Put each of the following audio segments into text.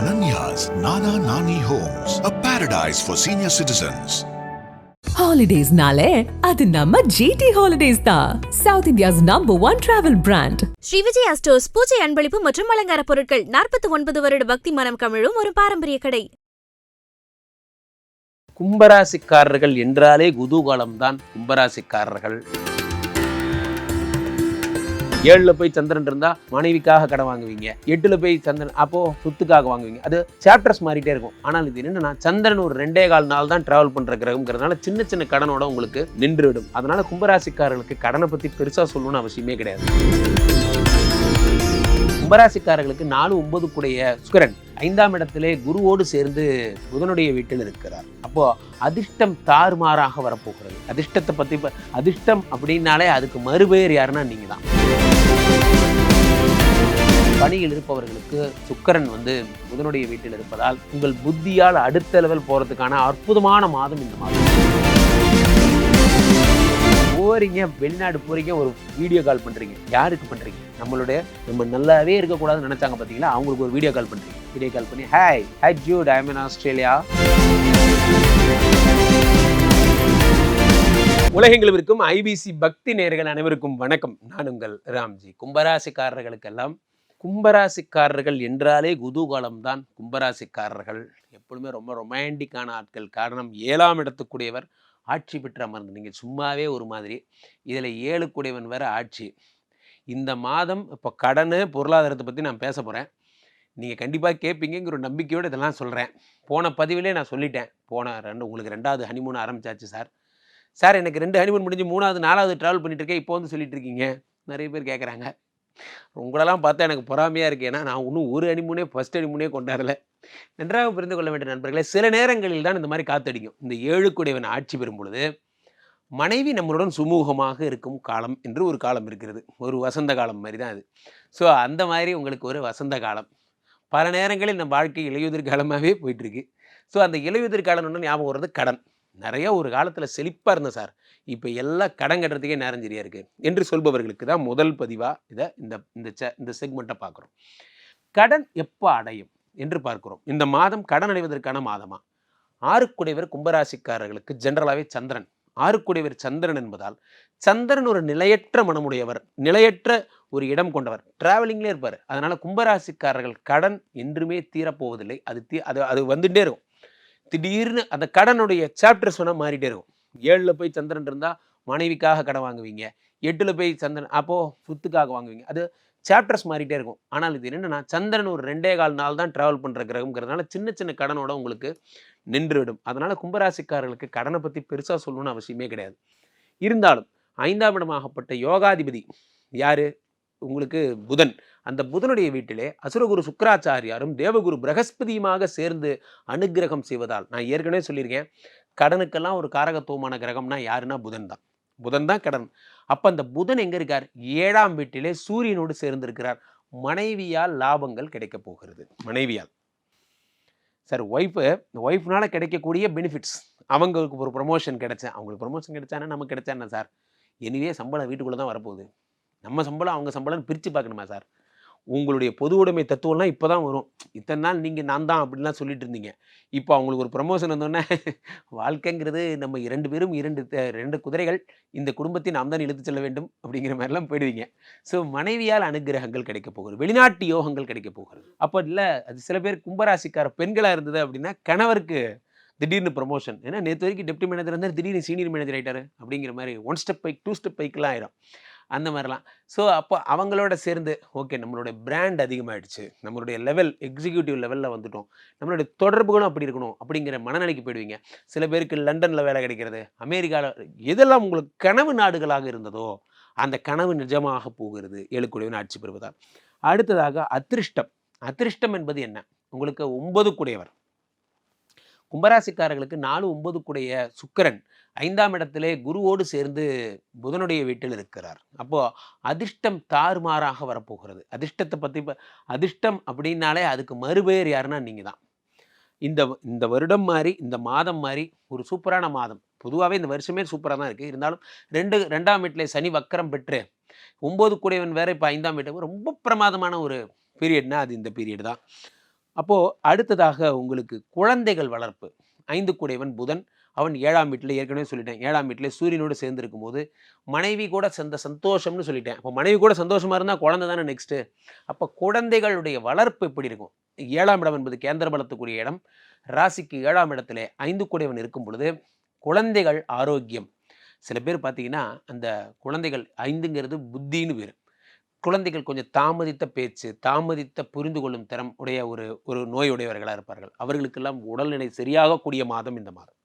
Ananya's Nana Nani Homes, a paradise for senior citizens. ஹாலிடேஸ்னாலே அது நம்ம ஜிடி ஹாலிடேஸ் தான் South India's number one travel brand Sri Vijaya stores பூஜை அன்பளிப்பு மற்றும் அலங்கார பொருட்கள் நாற்பத்தி ஒன்பது வருட பக்தி மனம் கமிழும் ஒரு பாரம்பரிய கடை. கும்பராசிக்காரர்கள் என்றாலே குதூகலம்தான் கும்பராசிக்காரர்கள். ஏழுல போய் சந்திரன் இருந்தா மனைவிக்காக கடன் வாங்குவீங்க. எட்டுல போய் சந்திரன் அப்போ சொத்துக்காக வாங்குவீங்க. அது சாப்டர்ஸ் மாறிட்டே இருக்கும். ஆனால் இது என்னன்னா சந்திரன் ஒரு ரெண்டே கால் நாள் தான் டிராவல் பண்ற கிரகம்ங்கிறதுனால சின்ன சின்ன கடனோட உங்களுக்கு நின்றுவிடும். அதனால கும்பராசிக்காரர்களுக்கு கடனை பத்தி பெருசா சொல்லணும்னு அவசியமே கிடையாது. கும்பராசிக்காரர்களுக்கு நாலு ஒன்பது கூடைய சுக்கரன் ஐந்தாம் இடத்திலே குருவோடு சேர்ந்து புதனுடைய வீட்டில் இருக்கிறார். அப்போ அதிர்ஷ்டம் தாறுமாறாக வரப்போகிறது. அதிர்ஷ்டத்தை பத்தி அதிர்ஷ்டம் அப்படின்னாலே அதுக்கு மறுபெயர் யாருன்னா நீங்க தான் பணியில் இருப்பவர்களுக்கு சுக்கரன் வந்து புதனுடைய வீட்டில் இருப்பதால் உங்கள் புத்தியால் அடுத்த லெவல் போறதுக்கான அற்புதமான மாதம் இந்த மாதம். போறீங்க வெளிநாடு போறீங்க ஒரு வீடியோ கால் பண்றீங்க. யாருக்கு பண்றீங்க? நம்மளுடைய நம்ம நல்லாவே இருக்கக்கூடாதுன்னு நினைச்சாங்க பாத்தீங்களா? அவங்களுக்கு ஒரு வீடியோ கால் பண்றீங்க. வீடியோ கால் பண்ணி hi hi Jude I in Australia உலகெங்கிலும் இருக்கும் ஐபிசி பக்தி நேர்கள் அனைவருக்கும் வணக்கம். நான் உங்கள் ராம்ஜி. கும்பராசிக்காரர்களுக்கெல்லாம் கும்பராசிக்காரர்கள் என்றாலே குதூகலம்தான். கும்பராசிக்காரர்கள் எப்பொழுதுமே ரொம்ப ரொமான்டிக்கான ஆட்கள். காரணம் ஏழாம் இடத்துக்குடையவர் ஆட்சி பெற்று அமர்ந்து. நீங்கள் சும்மாவே ஒரு மாதிரி. இதில் ஏழுக்குடையவன் வேற ஆட்சி. இந்த மாதம் இப்போ கடன் பொருளாதாரத்தை பற்றி நான் பேச போகிறேன் நீங்கள் கண்டிப்பாக கேட்பீங்கிற ஒரு நம்பிக்கையோடு இதெல்லாம் சொல்கிறேன் போன பதிவிலே நான் சொல்லிட்டேன். போன ரெண்டு உங்களுக்கு ரெண்டாவது ஹனிமூன் ஆரம்பிச்சாச்சு சார் சார் எனக்கு ரெண்டு ஹனிமூன் முடிஞ்சு மூணாவது நாலாவது ட்ராவல் பண்ணிகிட்ருக்கேன் இருக்கேன். இப்போ வந்து சொல்லிட்டு இருக்கீங்க. நிறைய பேர் கேட்குறாங்க உங்களெல்லாம் பார்த்தா எனக்கு பொறாமையாக இருக்குது ஏன்னா நான் இன்னும் ஒரு ஹனிமூனே ஃபஸ்ட் அணிமுனே கொண்டாடல. நன்றாக புரிந்து கொள்ள வேண்டிய நண்பர்களே சில நேரங்களில் தான் இந்த மாதிரி காத்தடிக்கும். இந்த ஏழுக்குடையவன் ஆட்சி பெறும் பொழுது மனைவி நம்மளுடன் சுமூகமாக இருக்கும் காலம் என்று ஒரு காலம் இருக்கிறது. ஒரு வசந்த காலம் மாதிரி தான் அது. ஸோ அந்த மாதிரி உங்களுக்கு ஒரு வசந்த காலம். பல நேரங்களில் நம்ம வாழ்க்கை இலையுதிர் காலமாகவே போயிட்டுருக்கு ஸோ அந்த இலையுதிர் காலம்னு ஞாபகம் வர்றது கடன். நிறைய ஒரு காலத்தில் செழிப்பாக இருந்தேன் சார். இப்போ எல்லாம் கடன் கட்டுறதுக்கே நேரம் சரியாக இருக்குது என்று சொல்பவர்களுக்கு தான் முதல் பதிவாக இதை இந்த இந்த செ- இந்த செக்மெண்ட்டை பார்க்குறோம் கடன் எப்போ அடையும் என்று பார்க்கிறோம். இந்த மாதம் கடன் அடைவதற்கான மாதமா? ஆறுக்குடையவர் கும்பராசிக்காரர்களுக்கு ஜென்ரலாகவே சந்திரன். ஆறுக்குடையவர் சந்திரன் என்பதால் சந்திரன் ஒரு நிலையற்ற மனமுடையவர் நிலையற்ற ஒரு இடம் கொண்டவர். டிராவலிங்லேயே இருப்பார். அதனால் கும்பராசிக்காரர்கள் கடன் என்றுமே தீரப்போவதில்லை. அது தீ அது அது வந்துகிட்டே இருக்கும். திடீர்னு அந்த கடனுடைய சாப்டர்ஸ் வேணால் மாறிட்டே இருக்கும். ஏழில் போய் சந்திரன் இருந்தால் மனைவிக்காக கடன் வாங்குவீங்க. எட்டில் போய் சந்திரன் அப்போது சொத்துக்காக வாங்குவீங்க. அது சாப்டர்ஸ் மாறிட்டே இருக்கும். ஆனால் இது என்னென்னா சந்திரன் ஒரு ரெண்டே கால் நாள் தான் ட்ராவல் பண்ணுற கிரகம்ங்கிறதுனால சின்ன சின்ன கடனோட உங்களுக்கு நின்றுவிடும். அதனால் கும்பராசிக்காரர்களுக்கு கடனை பற்றி பெருசாக சொல்லணும்னு அவசியமே கிடையாது. இருந்தாலும் ஐந்தாம் இடமாகப்பட்ட யோகாதிபதி யார்? உங்களுக்கு புதன். அந்த புதனுடைய வீட்டிலே அசுரகுரு சுக்கராச்சாரியாரும் தேவகுரு பிரகஸ்பதியுமாக சேர்ந்து அனுக்கிரகம் செய்வதால் நான் ஏற்கனவே சொல்லியிருக்கேன். கடனுக்கெல்லாம் ஒரு காரகத்துவமான கிரகம்னா யாருன்னா புதன் தான். புதன் தான் கடன். அப்போ அந்த புதன் எங்கே இருக்கார்? ஏழாம் வீட்டிலே சூரியனோடு சேர்ந்திருக்கிறார். மனைவியால் லாபங்கள் கிடைக்க போகிறது. மனைவியால். சார் ஒய்ஃபு ஒய்ஃப்னால கிடைக்கக்கூடிய பெனிஃபிட்ஸ் அவங்களுக்கு ஒரு ப்ரொமோஷன் கிடைச்சேன் அவங்களுக்கு ப்ரொமோஷன் கிடைச்சானா நமக்கு கிடைச்சா என்ன சார்? எனிவே சம்பளம் வீட்டுக்குள்ளே தான் வரப்போகுது. நம்ம சம்பளம் அவங்க சம்பளம் பிரித்து பார்க்கணுமா சார்? உங்களுடைய பொது உடைமை தத்துவம்லாம் இப்போ தான் வரும். இத்தனை நாள் நீங்கள் நான் தான் அப்படின்லாம் சொல்லிட்டு இருந்தீங்க. இப்போ அவங்களுக்கு ஒரு ப்ரமோஷன் வந்தோடனே வாழ்க்கைங்கிறது நம்ம இரண்டு பேரும் இரண்டு ரெண்டு குதிரைகள் இந்த குடும்பத்தை நாம் தான் இழுத்து செல்ல வேண்டும் அப்படிங்கிற மாதிரிலாம் போயிடுவீங்க. ஸோ மனைவியால் அனுகிரகங்கள் கிடைக்க போகிறது வெளிநாட்டு யோகங்கள் கிடைக்க போகிறது. அப்போ இல்லை அது சில பேர் கும்பராசிக்கார பெண்களாக இருந்தது அப்படின்னா கணவருக்கு திடீர்னு ப்ரமோஷன் ஏன்னா நேற்று வரைக்கும் டெப்டி மேனேஜர் இருந்தார் திடீர்னு சீனியர் மேனேஜர் ஆகிட்டார் அப்படிங்கிற மாதிரி one step back two step பைக்கெலாம் ஆயிரும். அந்த மாதிரிலாம். ஸோ அப்போ அவங்களோட சேர்ந்து ஓகே நம்மளுடைய பிராண்ட் அதிகமாகிடுச்சு நம்மளுடைய லெவல் எக்ஸிக்யூட்டிவ் லெவலில் வந்துட்டோம். நம்மளுடைய தொடர்புகளும் அப்படி இருக்கணும் அப்படிங்கிற மனநிலைக்கு போயிடுவீங்க. சில பேருக்கு லண்டனில் வேலை கிடைக்கிறது அமெரிக்காவில் எதெல்லாம் உங்களுக்கு கனவு நாடுகளாக இருந்ததோ அந்த கனவு நிஜமாக போகிறது. ஏழுக்குடையவன் ஆட்சி பெறுவதால். அடுத்ததாக அதிருஷ்டம். அதிருஷ்டம் என்பது என்ன? உங்களுக்கு ஒன்பது கூடையவர். கும்பராசிக்காரர்களுக்கு நாலு ஒன்பது கூடைய சுக்கிரன் ஐந்தாம் இடத்திலே குருவோடு சேர்ந்து புதனுடைய வீட்டில் இருக்கிறார். அப்போது அதிர்ஷ்டம் தாறுமாறாக வரப்போகிறது. அதிர்ஷ்டத்தை பற்றி இப்போ அதிர்ஷ்டம் அப்படின்னாலே அதுக்கு மறுபெயர் யாருன்னா நீங்கள் தான். இந்த இந்த வருடம் மாதிரி இந்த மாதம் மாதிரி ஒரு சூப்பரான மாதம். பொதுவாகவே இந்த வருஷமே சூப்பராக தான் இருக்குது இருந்தாலும் ரெண்டு ரெண்டாம் வீட்டில் சனி வக்கரம் பெற்று ஒம்பது கூடையவன் வேறு இப்போ ஐந்தாம் வீட்டு ரொம்ப பிரமாதமான ஒரு பீரியட்னா அது இந்த பீரியட் தான். அப்போது அடுத்ததாக உங்களுக்கு குழந்தைகள் வளர்ப்பு. ஐந்து குடைவன் புதன். அவன் ஏழாம் வீட்டில் ஏற்கனவே சொல்லிட்டேன். ஏழாம் வீட்டில் சூரியனோடு சேர்ந்துருக்கும் போது மனைவி கூட சந்த சந்தோஷம்னு சொல்லிட்டேன். அப்போ மனைவி கூட சந்தோஷமாக இருந்தால் குழந்தை தானே நெக்ஸ்ட்டு அப்போ குழந்தைகளுடைய வளர்ப்பு எப்படி இருக்கும்? ஏழாம் இடம் என்பது கேந்திர பலத்துக்குரிய இடம். ராசிக்கு ஏழாம் இடத்துல ஐந்து குடைவன் இருக்கும் பொழுது குழந்தைகள் ஆரோக்கியம். சில பேர் பார்த்தீங்கன்னா அந்த குழந்தைகள் ஐந்துங்கிறது புத்தின்னு பேர். குழந்தைகள் கொஞ்சம் தாமதித்த பேச்சு தாமதித்த புரிந்து கொள்ளும் திறம் உடைய ஒரு ஒரு நோயுடையவர்களாக இருப்பார்கள். அவர்களுக்கெல்லாம் உடல்நிலை சரியாகக்கூடிய மாதம் இந்த மாதம்.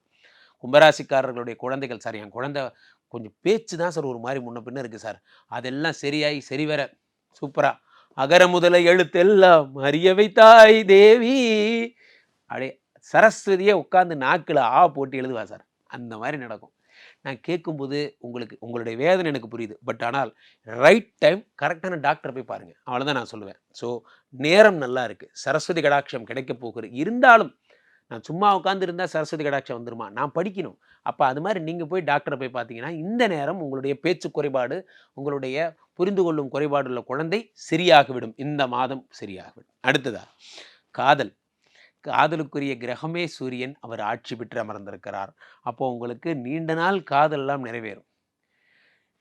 கும்பராசிக்காரர்களுடைய குழந்தைகள் சார் என் குழந்தை கொஞ்சம் பேச்சு தான் சார் ஒரு மாதிரி முன்ன பின்ன இருக்குது சார். அதெல்லாம் சரியாகி சரிவர சூப்பராக அகர முதல எழுத்தெல்லாம் அறிய வைத்தாய் தேவி. அப்படியே சரஸ்வதியே உட்காந்து நாக்கில் ஆ போட்டு எழுதுவா சார். அந்த மாதிரி நடக்கும். நான் கேட்கும்போது உங்களுக்கு உங்களுடைய வேதனை எனக்கு புரியுது. பட் ஆனால் ரைட் டைம் கரெக்டான டாக்டரை போய் பாருங்கள் அவ்வளோதான் நான் சொல்லுவேன். ஸோ நேரம் நல்லா இருக்குது சரஸ்வதி கடாட்சம் கிடைக்க போகிறது இருந்தாலும் நான் சும்மா உட்காந்து இருந்தால் சரஸ்வதி கடாட்சம் வந்துருமா? நான் படிக்கணும். அப்போ அது மாதிரி நீங்கள் போய் டாக்டரை போய் பார்த்தீங்கன்னா இந்த நேரம் உங்களுடைய பேச்சு குறைபாடு உங்களுடைய புரிந்து கொள்ளும் குறைபாடு உள்ள குழந்தை சரியாகிவிடும். இந்த மாதம் சரியாகிவிடும். அடுத்ததா காதல். காதலுக்குரிய கிரகமே சூரியன் அவர் ஆட்சி பெற்று அமர்ந்திருக்கிறார். அப்போ உங்களுக்கு நீண்ட நாள் காதலெல்லாம் நிறைவேறும்.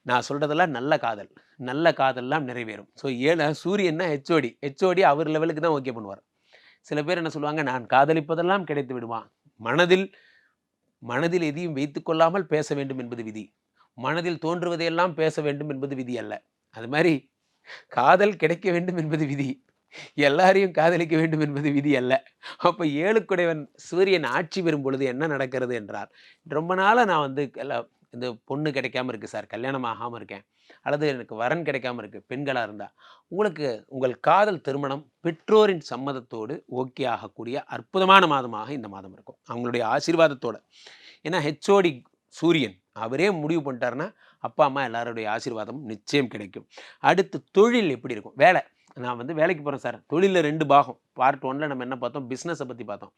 நான் சொல்றதெல்லாம் நல்ல காதல் நல்ல காதல்லாம் நிறைவேறும். ஸோ ஏழை சூரியன்னா ஹெச்ஓடி ஹெச்ஓடி அவர் லெவலுக்கு தான் ஓகே பண்ணுவார். சில பேர் என்ன சொல்லுவாங்க நான் காதலிப்பதெல்லாம் கிடைத்து விடுமா? மனதில் மனதில் எதையும் வைத்துக்கொள்ளாமல் பேச வேண்டும் என்பது விதி. மனதில் தோன்றுவதையெல்லாம் பேச வேண்டும் என்பது விதி அல்ல. அது மாதிரி காதல் கிடைக்க வேண்டும் என்பது விதி. எல்லாரையும் காதலிக்க வேண்டும் என்பது விதி அல்ல. அப்போ ஏழுக்குடையவன் சூரியன் ஆட்சி பெறும் பொழுது என்ன நடக்கிறது என்றார். ரொம்ப நாளாக நான் வந்து இந்த பொண்ணு கிடைக்காம இருக்குது சார் கல்யாணம் ஆகாமல் இருக்கேன். அல்லது எனக்கு வரன் கிடைக்காம இருக்குது பெண்களாக இருந்தால் உங்களுக்கு உங்கள் காதல் திருமணம் பெற்றோரின் சம்மதத்தோடு ஓகே ஆகக்கூடிய அற்புதமான மாதமாக இந்த மாதம் இருக்கும். அவங்களுடைய ஆசீர்வாதத்தோடு. ஏன்னா ஹெச்ஓடி சூரியன் அவரே முடிவு பண்ணிட்டாருன்னா அப்பா அம்மா எல்லாருடைய ஆசீர்வாதமும் நிச்சயம் கிடைக்கும். அடுத்து தொழில் எப்படி இருக்கும்? வேலை. நான் வந்து வேலைக்கு போகிறேன் சார். தொழிலில் ரெண்டு பாகம். பார்ட் ஒனில் நம்ம என்ன பார்த்தோம்? பிஸ்னஸை பற்றி பார்த்தோம்.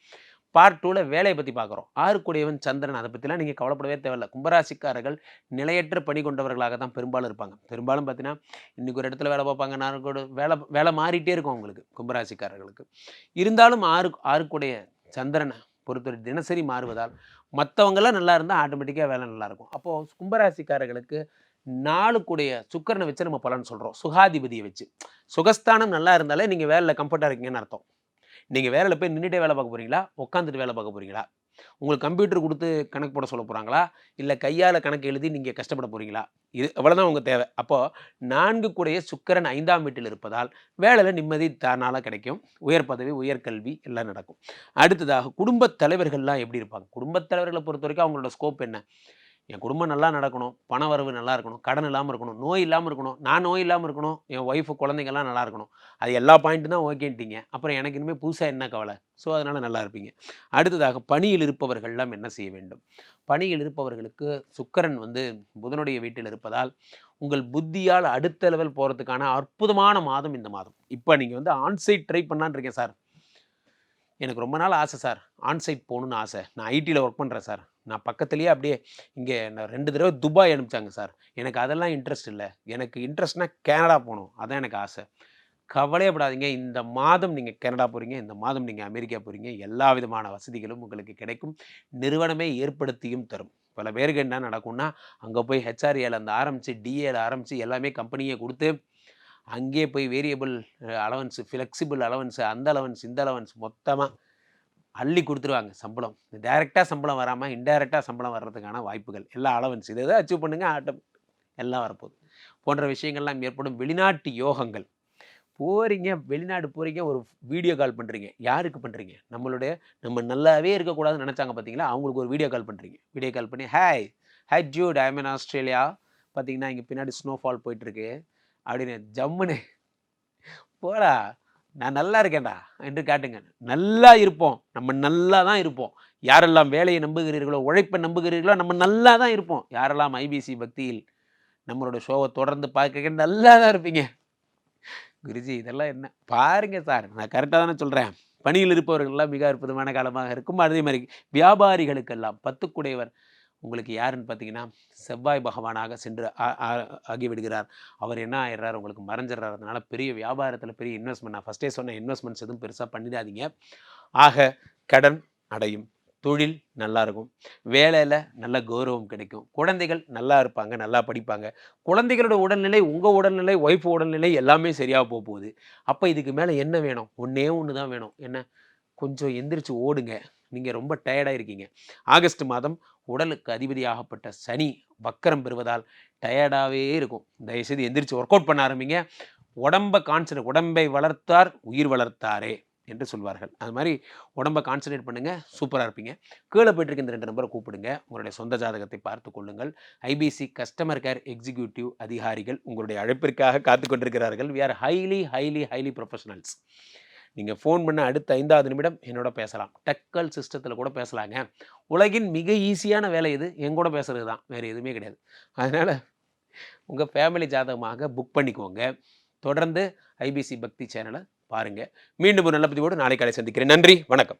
பார்ட் டூவில் வேலையை பற்றி பார்க்குறோம். ஆறுக்குடையவன் சந்திரன் அதை பற்றிலாம் நீங்கள் கவலைப்படவே தேவையில்ல. கும்பராசிக்காரர்கள் நிலையற்ற பணி கொண்டவர்களாக தான் பெரும்பாலும் இருப்பாங்க. பெரும்பாலும் பார்த்தீங்கன்னா இன்றைக்கி ஒரு இடத்துல வேலை பார்ப்பாங்க. நான் கூட வேலை வேலை மாறிட்டே இருக்கும் அவங்களுக்கு கும்பராசிக்காரர்களுக்கு. இருந்தாலும் ஆறு ஆறுக்குடைய சந்திரனை பொறுத்தவரை தினசரி மாறுவதால் மற்றவங்களாம் நல்லா இருந்தால் ஆட்டோமேட்டிக்காக வேலை நல்லாயிருக்கும் அப்போது கும்பராசிக்காரர்களுக்கு நாளுக்குடைய சுக்கரனை வச்சு நம்ம பலன் சொல்கிறோம் சுகாதிபதியை வச்சு. சுகஸ்தானம் நல்லா இருந்தாலே நீங்கள் வேலையில் கம்ஃபர்ட்டாக இருக்கீங்கன்னு அர்த்தம். நீங்கள் வேலையில் போய் நின்றுட்டே வேலை பார்க்க போகிறீங்களா உட்காந்துட்டு வேலை பார்க்க போகிறீங்களா உங்களுக்கு கம்ப்யூட்டர் கொடுத்து கணக்கு போட சொல்ல போகிறாங்களா இல்லை கையால் கணக்கு எழுதி நீங்கள் கஷ்டப்பட போகிறீங்களா இது அவ்வளோதான் உங்கள் தேவை. அப்போது நான்கு கூடைய சுக்கரன் ஐந்தாம் வீட்டில் இருப்பதால் வேலையில் நிம்மதி தானால கிடைக்கும். உயர் பதவி உயர்கல்வி எல்லாம் நடக்கும். அடுத்ததாக குடும்பத் தலைவர்கள்லாம் எப்படி இருப்பாங்க? குடும்பத் தலைவர்களை பொறுத்த வரைக்கும் அவங்களோட ஸ்கோப் என்ன? என் குடும்பம் நல்லா நடக்கணும் பண வரவு நல்லா இருக்கணும் கடன் இல்லாமல் இருக்கணும் நோய் இல்லாமல் இருக்கணும் நான் நோய் இல்லாமல் இருக்கணும் என் ஒய்ஃபு குழந்தைங்கள்லாம் நல்லா இருக்கணும். அது எல்லா பாயிண்ட்டும் தான் ஓகேன்ட்டீங்க அப்புறம் எனக்கு இனிமேல் புதுசாக என்ன கவலை? ஸோ அதனால் நல்லா இருப்பீங்க. அடுத்ததாக பணியில் இருப்பவர்கள்லாம் என்ன செய்ய வேண்டும்? பணியில் இருப்பவர்களுக்கு சுக்கரன் வந்து புதனுடைய வீட்டில் இருப்பதால் உங்கள் புத்தியால் அடுத்த லெவல் போகிறதுக்கான அற்புதமான மாதம் இந்த மாதம். இப்போ நீங்கள் வந்து ஆன்சைட் ட்ரை பண்ணலான்னு இருக்கேன் சார் எனக்கு ரொம்ப நாள் ஆசை சார் ஆன்சைட் போகணுன்னு ஆசை. நான் ஐடியில் ஒர்க் பண்ணுறேன் சார் நான் பக்கத்துலேயே அப்படியே இங்கே நான் ரெண்டு தடவை துபாய் அனுப்பிச்சாங்க சார். எனக்கு அதெல்லாம் இன்ட்ரெஸ்ட் இல்லை. எனக்கு இன்ட்ரெஸ்ட்னால் கனடா போகணும். அதான் எனக்கு ஆசை. கவலையப்படாதீங்க. இந்த மாதம் நீங்கள் கனடா போகிறீங்க இந்த மாதம் நீங்கள் அமெரிக்கா போகிறீங்க எல்லா விதமான வசதிகளும் உங்களுக்கு கிடைக்கும். நிறுவனமே ஏற்படுத்தியும் தரும். பல பேருக்கு என்ன நடக்கும்னா அங்கே போய் ஹெச்ஆர்ஏல அந்த ஆரம்பித்து டிஏல ஆரம்பித்து எல்லாமே கம்பெனியே கொடுத்து அங்கேயே போய் வேரியபிள் அலவன்ஸு ஃப்ளெக்சிபிள் அலவன்ஸு அந்த அலவன்ஸ் இந்த அலவன்ஸ் மொத்தமாக அள்ளி கொடுத்துருவாங்க சம்பளம். டைரெக்டாக சம்பளம் வராமல் இன்டைரக்டாக சம்பளம் வர்றதுக்கான வாய்ப்புகள். எல்லா அலவன்ஸ் இதை எதாவது அச்சீவ் பண்ணுங்கள் ஆட்டம். எல்லாம் வரப்போகுது. போன்ற விஷயங்கள்லாம் ஏற்படும் வெளிநாட்டு யோகங்கள். போகிறீங்க வெளிநாடு போகிறீங்க ஒரு வீடியோ கால் பண்ணுறீங்க யாருக்கு பண்ணுறீங்க நம்மளுடைய நம்ம நல்லாவே இருக்கக்கூடாதுன்னு நினச்சாங்க பார்த்தீங்களா அவங்களுக்கு ஒரு வீடியோ கால் பண்ணுறீங்க வீடியோ கால் பண்ணி hi hi Jude I mean Australia பார்த்தீங்கன்னா இங்கே பின்னாடி ஸ்னோஃபால் போயிட்டுருக்கு அப்படின்னு ஜம்முன்னு. போடா. நான் நல்லா இருக்கேன்டா என்று காட்டுங்க நல்லா இருப்போம். நம்ம நல்லா தான் இருப்போம். யாரெல்லாம் வேலையை நம்புகிறீர்களோ உழைப்பை நம்புகிறீர்களோ நம்ம நல்லா தான் இருப்போம். யாரெல்லாம் ஐபிசி பக்தியில் நம்மளோட ஷோவை தொடர்ந்து பார்க்க நல்லா தான் இருப்பீங்க. குருஜி இதெல்லாம் என்ன? பாருங்க சார் நான் கரெக்டாக தானே சொல்கிறேன் பணியில் இருப்பவர்கள்லாம் மிக அற்புதமான காலமாக இருக்கும். அதே மாதிரி வியாபாரிகளுக்கெல்லாம் பத்துக்குடையவர் உங்களுக்கு யாருன்னு பார்த்தீங்கன்னா செவ்வாய் பகவானாக சென்று ஆ- ஆ- ஆகிவிடுகிறார். அவர் என்ன ஆயிடுறார்? உங்களுக்கு மறைஞ்சிடுறார். அதனால் பெரிய வியாபாரத்தில் பெரிய இன்வெஸ்ட்மெண்ட் நான் ஃபஸ்ட்டே சொன்ன இன்வெஸ்ட்மெண்ட்ஸ் எதுவும் பெருசாக பண்ணிடாதீங்க. ஆக கடன் அடையும். தொழில் நல்லா இருக்கும். வேலையில் நல்ல கௌரவம் கிடைக்கும். குழந்தைகள் நல்லா இருப்பாங்க நல்லா படிப்பாங்க. குழந்தைகளோட உடல்நிலை உங்கள் உடல்நிலை ஒய்ஃப் உடல்நிலை எல்லாமே சரியாக போக போகுது. அப்போ இதுக்கு மேலே என்ன வேணும்? ஒன்றே ஒன்று தான் வேணும். என்ன? கொஞ்சம் எந்திரிச்சு ஓடுங்க. நீங்கள் ரொம்ப டயர்டாக இருக்கீங்க. ஆகஸ்ட் மாதம் உடலுக்கு அதிபதியாகப்பட்ட சனி வக்கரம் பெறுவதால் டயர்டாகவே இருக்கும். தயவுசெய்து எந்திரிச்சு ஒர்க் அவுட் பண்ண ஆரம்பிங்க. உடம்பை கான்சன்ட்ரேட் உடம்பை வளர்த்தார் உயிர் வளர்த்தாரே என்று சொல்வார்கள். அது மாதிரி உடம்பை கான்சன்ட்ரேட் பண்ணுங்கள் சூப்பராக இருப்பீங்க. கீழே போயிட்டுருக்க இந்த ரெண்டு நம்பரை கூப்பிடுங்க. உங்களுடைய சொந்த ஜாதகத்தை பார்த்து கொள்ளுங்கள். ஐபிசி கஸ்டமர் கேர் எக்ஸிக்யூட்டிவ் அதிகாரிகள் உங்களுடைய அழைப்பிற்காக காத்து கொண்டிருக்கிறார்கள். We are highly highly highly professionals நீங்கள் ஃபோன் பண்ண அடுத்த ஐந்தாவது நிமிடம் என்னோட பேசலாம். டக்கல் சிஸ்டத்தில் கூட பேசலாங்க. உலகின் மிக ஈஸியான வேலை இது. எங்கூட பேசுறது தான் வேறு எதுவுமே கிடையாது. அதனால் உங்கள் ஃபேமிலி ஜாதகமாக புக் பண்ணிக்கோங்க. தொடர்ந்து ஐபிசி பக்தி சேனலை பாருங்கள் மீண்டும் ஒரு நல்ல பதிவோடு நாளை காலை சந்திக்கிறேன். நன்றி. வணக்கம்.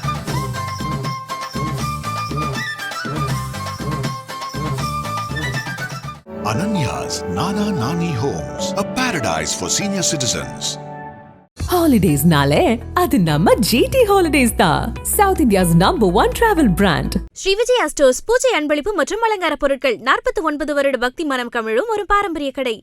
Ananya's Nana Nani Homes, a paradise for senior citizens. ஹாலிடேஸ்னாலே அது நம்ம ஜிடி ஹாலிடேஸ் தான் South India's number one travel brand Sri Vijaya stores பூஜை அன்பளிப்பு மற்றும் அலங்கார பொருட்கள் நாற்பத்தி ஒன்பது வருட பக்தி மனம் கமிழும் ஒரு பாரம்பரிய கடை.